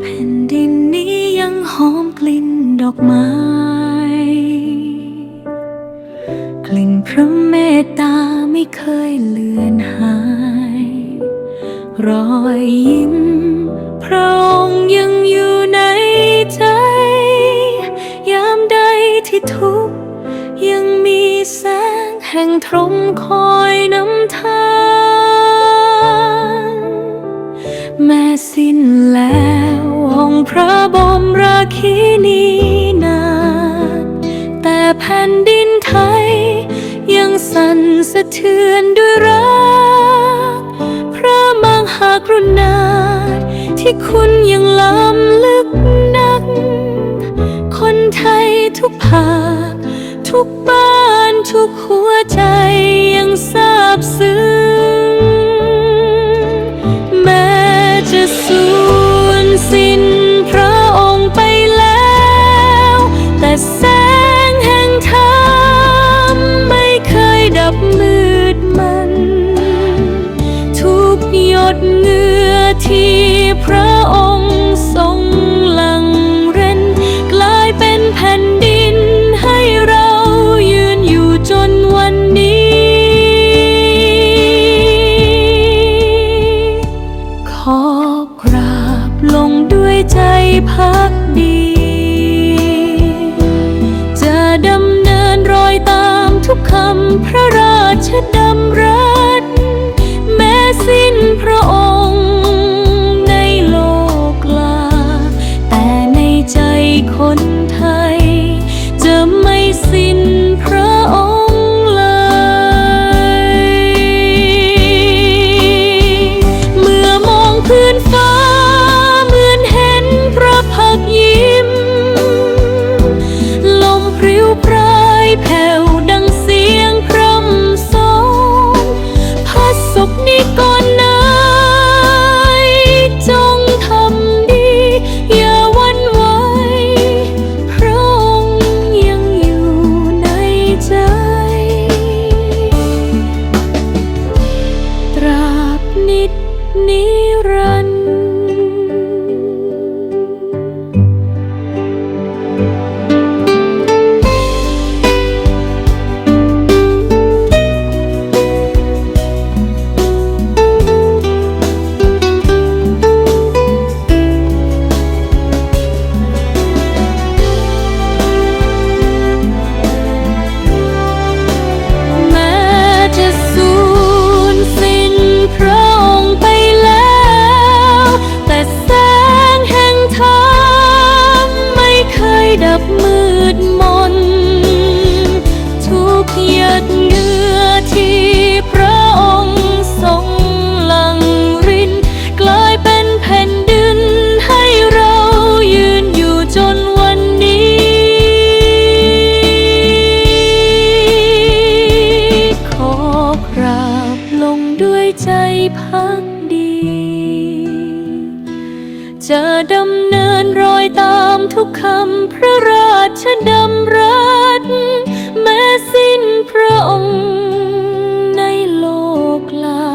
แผ่นดินนี้ยังหอมกลิ่นดอกไม้ กลิ่นพระเมตตาไม่เคยเลือนหาย รอยยิ้มพระองค์ยังอยู่ในใจ ยามใดที่ทุกข์ยังมีแสงแห่งทรงคอยนำทาง แต่แผ่นดินไทย ยังสั่นสะเทือนด้วยรัก พระมหากรุณาที่คุณยังล้ำลึกนัก คนไทยทุกภาค ทุกบ้านทุกหัวใจยังซาบซึ้ง ดเหงื่อที่พระองค์ทรงหลั่งเร้นกลายเป็นแผ่นดินให้เรายืนอยู่จนวันนี้ ขอกราบลงด้วยใจพักดี จะดำเนินรอยตามทุกคำพระราชดำ นิ จะดำเนินรอยตามทุกคำพระราชดำรัสแม้สิ้นพระองค์ในโลกลา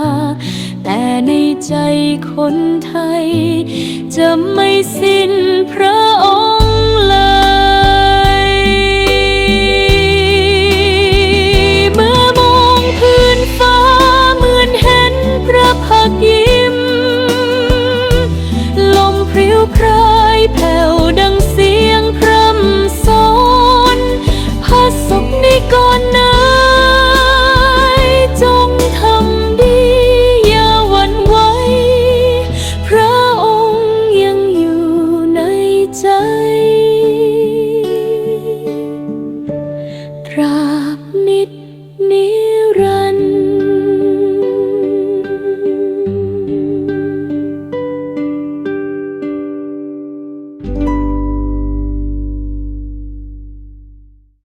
แต่ในใจคนไทย จะไม่สิ้นพระ